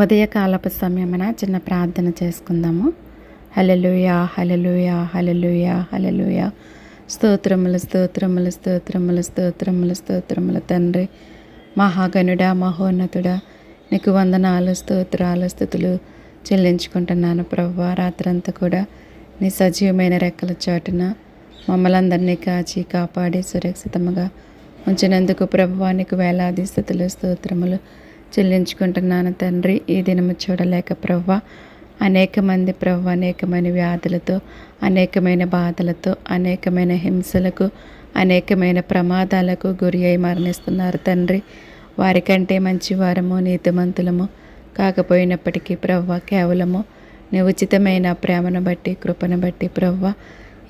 ఉదయకాలపు సమయమున చిన్న ప్రార్థన చేసుకుందాము. హలలుయా హలలుయా హలలుయా హలలుయా స్తోత్రములు స్తోత్రములు స్తోత్రములు స్తోత్రములు స్తోత్రములు తండ్రి. మహాగనుడా మహోన్నతుడా నీకు వందనాలు స్తోత్రాలు స్థుతులు చెల్లించుకుంటున్నాను ప్రభు రాత్రంతా కూడా నీ సజీవమైన రెక్కల చాటున మమ్మల్ని అందరినీ కాచి కాపాడి సురక్షితముగా ఉంచినందుకు ప్రభువానికి వేలాది స్థుతులు స్తోత్రములు చెల్లించుకుంటున్నాను తండ్రి. ఈ దినము చూడలేక ప్రవ్వ అనేక మంది ప్రవ్వ అనేకమైన వ్యాధులతో అనేకమైన బాధలతో అనేకమైన హింసలకు అనేకమైన ప్రమాదాలకు గురి అయి మరణిస్తున్నారు తండ్రి. వారికంటే మంచివారము నీతిమంతులము కాకపోయినప్పటికీ ప్రవ్వ కేవలము నీ ఉచితమైన ప్రేమను బట్టి కృపను బట్టి ప్రవ్వ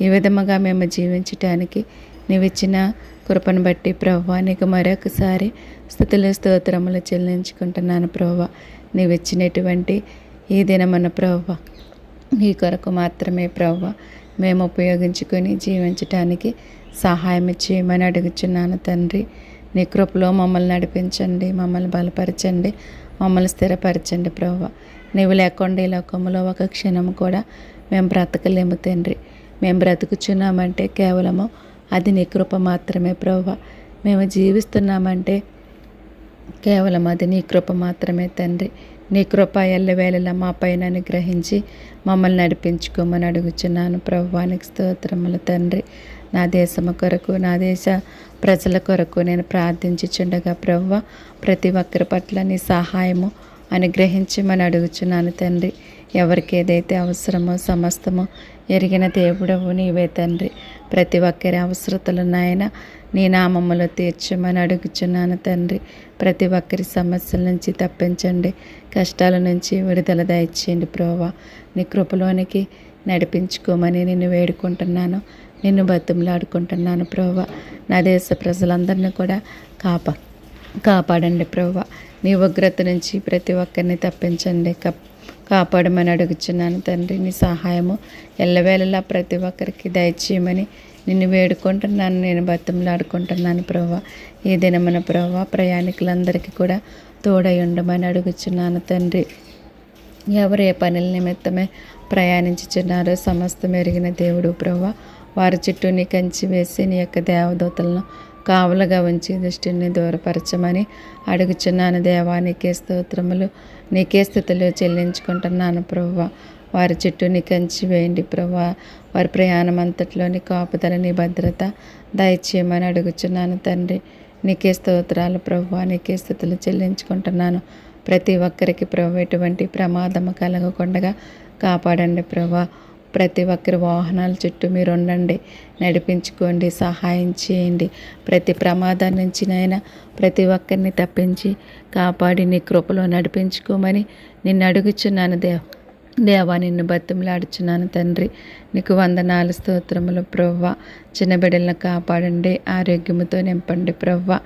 ఈ విధముగా మేము జీవించటానికి నీవిచ్చిన కృపను బట్టి ప్రవ్వ నీకు మరొకసారి స్థుతులు స్తోత్రములు చెల్లించుకుంటున్నాను ప్రభ్వ నీవు ఇచ్చినటువంటి ఈ దినమన్న ప్రవ్వ నీ కొరకు మాత్రమే ప్రవ్వ మేము ఉపయోగించుకొని జీవించటానికి సహాయం చేయమని అడుగుచున్నాను తండ్రి. నీ కృపలో మమ్మల్ని నడిపించండి మమ్మల్ని బలపరచండి మమ్మల్ని స్థిరపరచండి ప్రవ్వ. నీవు లేకుండా ఈ లోకంలో ఒక క్షణం కూడా మేము బ్రతకలేము తండ్రి. మేము బ్రతుకుచున్నామంటే కేవలము అది నీ కృప మాత్రమే ప్రవ్వ. మేము జీవిస్తున్నామంటే కేవలం అది నీ కృప మాత్రమే తండ్రి. నీ కృప ఎల్లవేళలా మా పైన అనుగ్రహించి మమ్మల్ని నడిపించుకోమని అడుగుచున్నాను ప్రభువానికి స్తోత్రములు తండ్రి. నా దేశము కొరకు నా దేశ ప్రజల కొరకు నేను ప్రార్థించుచుండగా ప్రవ్వ. ప్రతి ఒక్కరి పట్ల నీ సహాయము అనుగ్రహించమని అడుగుచున్నాను తండ్రి. ఎవరికి ఏదైతే అవసరమో సమస్తమో ఎరిగిన దేవుడవు నీవే తండ్రి. ప్రతి ఒక్కరి అవసరతలు నాయన నీ నామములో తీర్చమని అడుగుచున్నాను తండ్రి. ప్రతి ఒక్కరి సమస్యల నుంచి తప్పించండి. కష్టాల నుంచి విడుదల దయచేయండి ప్రోవా నీ కృపలోనికి నడిపించుకోమని నిన్ను వేడుకుంటున్నాను. నిన్ను బతుములాడుకుంటున్నాను ప్రోవా నా దేశ ప్రజలందరినీ కూడా కాపా కాపాడండి ప్రోవా నీ ఉగ్రత నుంచి ప్రతి ఒక్కరిని తప్పించండి. కప్ కాపాడమని అడుగుచున్నాను తండ్రి. నీ సహాయము ఎల్లవేళలా ప్రతి ఒక్కరికి దయచేయమని నిన్ను వేడుకుంటున్నాను నేను బతంలాడుకుంటున్నాను ప్రభా. ఈ దినమున ప్రభా ప్రయాణికులందరికీ కూడా తోడై ఉండమని అడుగుచున్నాను తండ్రి. ఎవరు ఏ పనుల నిమిత్తమే ప్రయాణించుచున్నారో సమస్తం ఎరిగిన దేవుడు ప్రభా. వారి చుట్టూ నీ కంచి వేసి నీ యొక్క దేవదూతలను కావలుగా ఉంచి దృష్టిని దూరపరచమని అడుగుచున్నాను దేవా నీకే స్తోత్రములు నీకే స్థితులు చెల్లించుకుంటున్నాను ప్రవ్వ వారి చుట్టూ నీ కంచి వేయండి ప్రవ్వ వారి ప్రయాణం అంతట్లోని కాపుదల నీ భద్రత దయచేయమని అడుగుచున్నాను తండ్రి. నీకే స్తోత్రాలు ప్రవ్వ నీకే స్థితులు చెల్లించుకుంటున్నాను. ప్రతి ఒక్కరికి ప్రభు ఎటువంటి ప్రమాదము కలగకుండా కాపాడండి ప్రభా ప్రతి ఒక్కరి వాహనాల చుట్టూ మీరు ఉండండి. నడిపించుకోండి. సహాయం చేయండి. ప్రతి ప్రమాదం నుంచి నైనా ప్రతి ఒక్కరిని తప్పించి కాపాడి నీ కృపలో నడిపించుకోమని నిన్ను అడుగుచున్నాను దేవ. దేవా నిన్ను బతిమలాడుచున్నాను తండ్రి. నీకు వందనాలు స్తోత్రములు ప్రవ్వ. చిన్న బిడ్డలను కాపాడండి ఆరోగ్యముతో నింపండి ప్రవ్వ.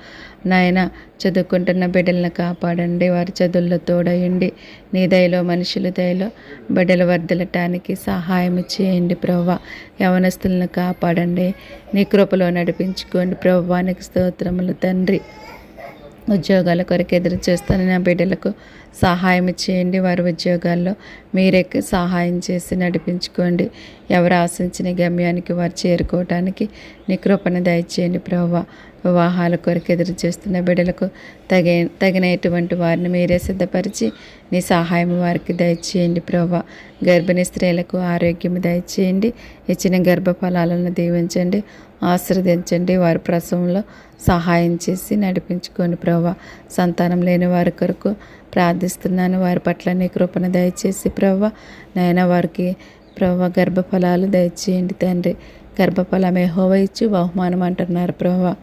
నాయన చదువుకుంటున్న బిడ్డలను కాపాడండి వారి చదువుల్లో తోడయండి. నీ దయలో మనుషుల దయలో బిడ్డలు వర్దలటానికి సహాయం చేయండి ప్రవ్వ. యవనస్తులను కాపాడండి నీ కృపలో నడిపించుకోండి ప్రవ్వానికి స్తోత్రములు తండ్రి. ఉద్యోగాల కొరకు ఎదురు చేస్తాను నా బిడ్డలకు సహాయం చేయండి వారి ఉద్యోగాల్లో. మీరే సహాయం చేసి నడిపించుకోండి. ఎవరు ఆశించిన గమ్యానికి వారు చేరుకోవటానికి నీ కృపను దయచేయండి ప్రభావ వివాహాల కొరకు ఎదురు చేస్తున్న బిడ్డలకు తగి తగినటువంటి వారిని మీరే సిద్ధపరిచి నీ సహాయం వారికి దయచేయండి ప్రభా గర్భిణీ స్త్రీలకు ఆరోగ్యం దయచేయండి. ఇచ్చిన గర్భఫలాలను దీవించండి. ఆశ్రదించండి వారి ప్రసవంలో సహాయం చేసి నడిపించుకోండి ప్రభా సంతానం లేని వారి కొరకు ప్రార్థిస్తున్నాను. వారి పట్ల నీ కృపను దయచేసి ప్రవ్వ. నాయన వారికి ప్రవ్వ గర్భఫలాలు దయచేయండి తండ్రి. గర్భఫలం హోవ ఇచ్చి బహుమానం అంటున్నారు ప్రవ్వ.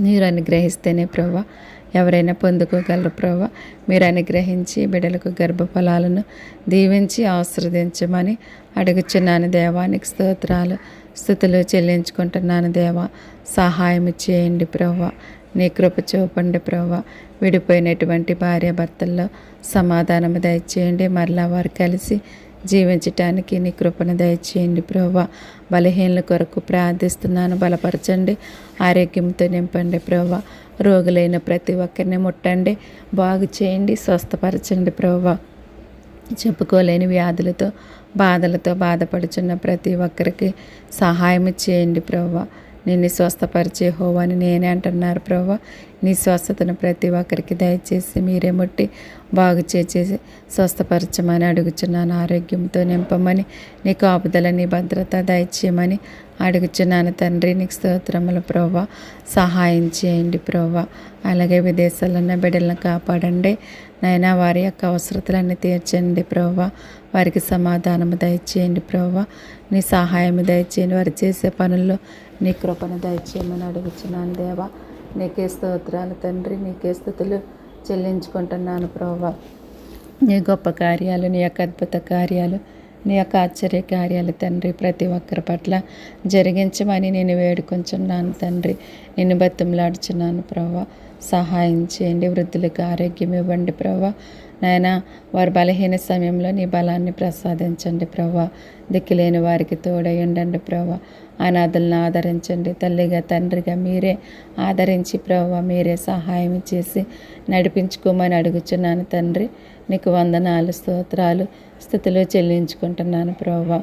మీరు అనుగ్రహిస్తేనే ప్రవ్వ. ఎవరైనా పొందుకోగలరు ప్రవ్వ. మీరు అనుగ్రహించి బిడ్డలకు గర్భఫలాలను దీవించి ఆశ్రదించమని అడుగుచున్నాను దేవానికి స్తోత్రాలు స్థుతులు చెల్లించుకుంటున్నాను దేవా. సహాయం చేయండి ప్రవ్వ. నీ కృప చూపండి ప్రవ్వ. విడిపోయినటువంటి భార్యాభర్తల్లో సమాధానము దయచేయండి. మరలా వారు కలిసి జీవించటానికి నీ కృపను దయచేయండి ప్రభా బలహీనల కొరకు ప్రార్థిస్తున్నాను బలపరచండి ఆరోగ్యంతో నింపండి ప్రభా రోగులైన ప్రతి ఒక్కరిని ముట్టండి బాగు చేయండి స్వస్థపరచండి ప్రభా చెప్పుకోలేని వ్యాధులతో బాధలతో బాధపడుచున్న ప్రతి ఒక్కరికి సహాయం చేయండి ప్రభా నిన్ను స్వస్థపరిచే హోవని నేనే అంటున్నారు ప్రభా. నీ స్వస్థతను ప్రతి ఒక్కరికి దయచేసి మీరే ముట్టి బాగు చేసేసి స్వస్థపరచమని అడుగుచున్నాను. ఆరోగ్యంతో నింపమని నీ కాపుదల నీ భద్రత దయచేయమని అడుగుచున్నాను తండ్రి. నీకు స్తోత్రములు ప్రభా. సహాయం చేయండి ప్రభా. అలాగే విదేశాల్లో ఉన్న బిడ్డలను కాపాడండి. నైనా వారి యొక్క అవసరతలన్నీ తీర్చండి ప్రభా వారికి సమాధానము దయచేయండి ప్రభా నీ సహాయం దయచేయండి. వారు చేసే పనుల్లో నీ కృపను దయచేయమని అడుగుచున్నాను దేవా. నీకే స్తోత్రాలు తండ్రి. నీకే స్థుతులు చెల్లించుకుంటున్నాను ప్రభా నీ గొప్ప కార్యాలు నీ యొక్క అద్భుత కార్యాలు నీ యొక్క ఆశ్చర్య కార్యాలు తండ్రి ప్రతి ఒక్కరి పట్ల జరిగించమని నేను వేడుకొంచున్నాను తండ్రి. నిన్ను బతిమలాడుచున్నాను ప్రభా. సహాయం చేయండి వృద్ధులకు ఆరోగ్యం ఇవ్వండి ప్రభా. నాయన వారి బలహీన సమయంలో నీ బలాన్ని ప్రసాదించండి ప్రభా. దిక్కులేని వారికి తోడై ఉండండి ప్రభా. అనాథులను ఆదరించండి. తల్లిగా తండ్రిగా మీరే ఆదరించి ప్రభా మీరే సహాయం చేసి నడిపించుకోమని అడుగుచున్నాను తండ్రి. నీకు వందనాలు స్తోత్రాలు స్థితిలో చెల్లించుకుంటున్నాను ప్రభా.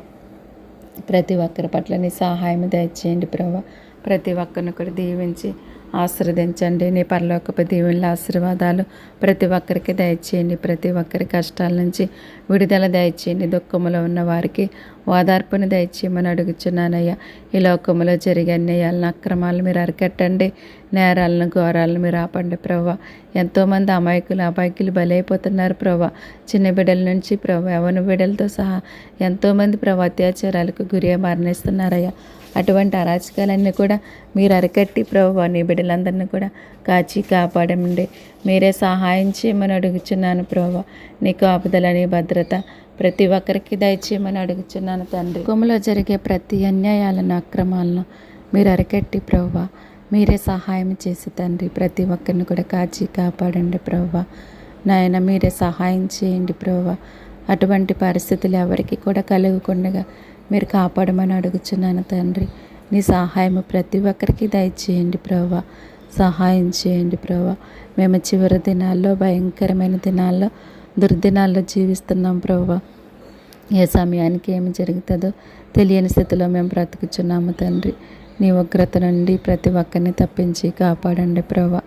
ప్రతి ఒక్కరి పట్ల నీ సహాయం దయచేయండి ప్రభా. ప్రతి ఒక్కరిని కూడా దీవించి ఆశీర్వదించండి. నీ పరలోకపు దీవుల ఆశీర్వాదాలు ప్రతి ఒక్కరికి దయచేయండి. ప్రతి ఒక్కరి కష్టాల నుంచి విడుదల దయచేయండి. దుఃఖంలో ఉన్న వారికి ఓదార్పుని దయచేయమని అడుగుచున్నానయ్యా. ఈ లోకంలో జరిగే అన్యాయాలను అక్రమాలను మీరు అరికట్టండి. నేరాలను ఘోరాలను మీరు ఆపండి ప్రభా ఎంతోమంది అమాయకులు అబాయకులు బలైపోతున్నారు ప్రభా చిన్న బిడ్డల నుంచి ప్రభా యవన బిడ్డలతో సహా ఎంతోమంది ప్రభా అత్యాచారాలకు గురి మరణిస్తున్నారయ్యా. అటువంటి అరాచకాలన్నీ కూడా మీరు అరికట్టి ప్రభు నీ బిడ్డలందరినీ కూడా కాచి కాపాడండి. మీరే సహాయం చేయమని అడుగుచున్నాను ప్రభు నీ కాపుదల నీ భద్రత ప్రతి ఒక్కరికి దయచేయమని అడుగుచున్నాను తండ్రి. కుమలో జరిగే ప్రతి అన్యాయాలను అక్రమాలను మీరు అరికట్టి ప్రవ్వ. మీరే సహాయం చేసి తండ్రి. ప్రతి ఒక్కరిని కూడా కాచి కాపాడండి ప్రవ్వ. నాయన మీరే సహాయం చేయండి ప్రవ్వ. అటువంటి పరిస్థితులు ఎవరికి కూడా కలుగకుండా మీరు కాపాడమని అడుగుచున్నాను తండ్రి. నీ సహాయం ప్రతి ఒక్కరికి దయచేయండి ప్రభా సహాయం చేయండి ప్రవ్వ. మేము చివరి దినాల్లో భయంకరమైన దినాల్లో దుర్దినాల్లో జీవిస్తున్నాం ప్రభు. ఏ సమయానికి ఏమి జరుగుతుందో తెలియని స్థితిలో మేము బ్రతుకుచున్నాము తండ్రి. నీ ఉగ్రత నుండి ప్రతి ఒక్కరిని తప్పించి కాపాడండి ప్రభా.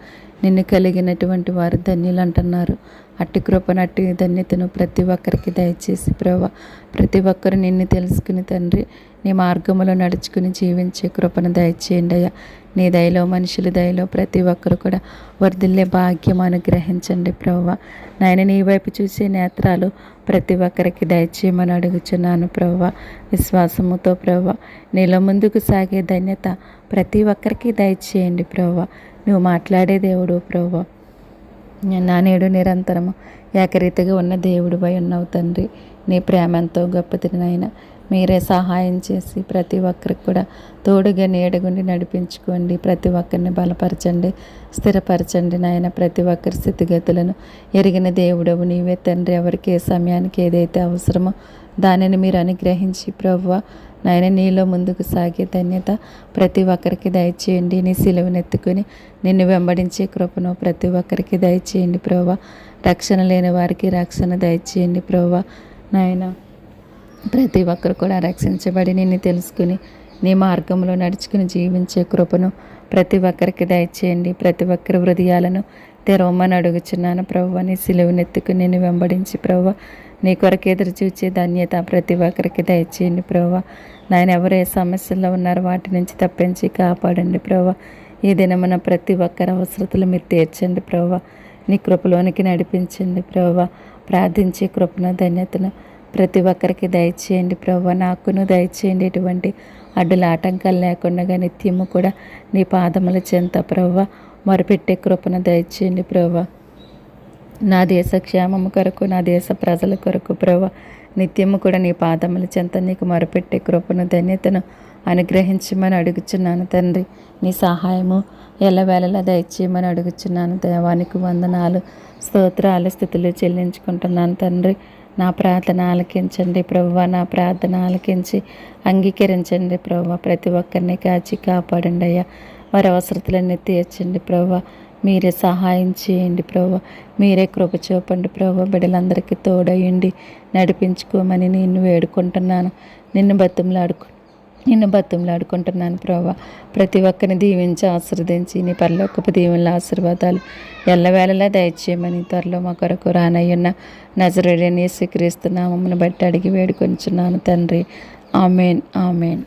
నిన్ను కలిగినటువంటి వారు ధన్యులు అంటున్నారు అట్టి కృపనట్టి ధన్యతను ప్రతి ఒక్కరికి దయచేసి ప్రభా ప్రతి ఒక్కరు నిన్ను తెలుసుకుని తండ్రి నీ మార్గంలో నడుచుకుని జీవించే కృపను దయచేయండి అయ్యా. నీ దయలో మనుషుల దయలో ప్రతి ఒక్కరు కూడా వర్ధిల్లే భాగ్యం అనుగ్రహించండి ప్రభా. నాయన నీ వైపు చూసే నేత్రాలు ప్రతి ఒక్కరికి దయచేయమని అడుగుచున్నాను ప్రభా. విశ్వాసముతో ప్రభా నీలో ముందుకు సాగే ధన్యత ప్రతి ఒక్కరికి దయచేయండి ప్రభా. నువ్వు మాట్లాడే దేవుడు ప్రభా. నా నేడు నిరంతరము ఏకరీతిగా ఉన్న దేవుడిపై ఉన్నావు తండ్రి. నీ ప్రేమ ఎంతో గొప్పది నాయన. మీరే సహాయం చేసి ప్రతి ఒక్కరికి కూడా తోడుగా నీడగుండి నడిపించుకోండి. ప్రతి ఒక్కరిని బలపరచండి స్థిరపరచండి నాయన. ప్రతి ఒక్కరి స్థితిగతులను ఎరిగిన దేవుడవు నీవే తండ్రి. ఎవరికి ఏ సమయానికి ఏదైతే అవసరమో దానిని మీరు అనుగ్రహించి ప్రవ్వ నాయన నీలో ముందుకు సాగే ధన్యత ప్రతి ఒక్కరికి దయచేయండి. నీ సిలువనెత్తుకుని నిన్ను వెంబడించే కృపను ప్రతి ఒక్కరికి దయచేయండి ప్రవ్వ రక్షణ లేని వారికి రక్షణ దయచేయండి ప్రభా నాయన. ప్రతి ఒక్కరు కూడా రక్షించబడి నిన్ను తెలుసుకుని నీ మార్గంలో నడుచుకుని జీవించే కృపను ప్రతి ఒక్కరికి దయచేయండి. ప్రతి ఒక్కరి హృదయాలను తెరవమని అడుగుచున్నాను ప్రభు అని సిలువనెత్తుకుని నేను వెంబడించి ప్రభు నీ కొరకు ఎదురు చూచే ధన్యత ప్రతి ఒక్కరికి దయచేయండి ప్రభు నాయన ఎవరు ఏ సమస్యల్లో ఉన్నారో వాటి నుంచి తప్పించి కాపాడండి ప్రభు ఈ దినమున ప్రతి ఒక్కరి అవసరతలు మీరు తీర్చండి ప్రభు నీ కృపలోనికి నడిపించండి ప్రభు ప్రార్థించే కృపను ధన్యతను ప్రతి ఒక్కరికి దయచేయండి ప్రభు. నాకును దయచేయండి. ఎటువంటి అడ్డుల ఆటంకాలు లేకుండా నిత్యము కూడా నీ పాదముల చెంత ప్రవ్వ మొరపెట్టే కృపను దయచేయండి ప్రవ్వ నా దేశ క్షేమము కొరకు నా దేశ ప్రజల కొరకు ప్రభు. నిత్యము కూడా నీ పాదముల చెంత నీకు మొరపెట్టే కృపను ధన్యతను అనుగ్రహించమని అడుగుచున్నాను తండ్రి. నీ సహాయము ఎల్లవేళలా దయచేయమని అడుగుచున్నాను దేవానికి వందనాలు స్తోత్రాలు స్థితులు చెల్లించుకుంటున్నాను తండ్రి. నా ప్రార్థన ఆలకించండి ప్రభువ నా ప్రార్థన ఆలకించి అంగీకరించండి ప్రభువ. ప్రతి ఒక్కరిని కాచి కాపాడండి అయ్యా. వారి అవసరతలన్నీ తీర్చండి ప్రభువ. మీరే సహాయం చేయండి ప్రభు మీరే కృప చూపండి ప్రభు బిడ్డలందరికీ తోడయండి నడిపించుకోమని నిన్ను వేడుకుంటున్నాను. నిన్ను బతుములాడుకు నిన్ను బతుములాడుకుంటున్నాను ప్రభా. ప్రతి ఒక్కరిని దీవించి ఆశీర్వదించి నీ పరలోకపు దీవెనల ఆశీర్వాదాలు ఎల్లవేళలా దయచేయమని త్వరలో మా కొరకు రానయ్యున్న నజరుడని శ్రీక్రీస్తు నామమును బట్టి అడిగి వేడుకొంచున్నాను తండ్రి. Amen amen.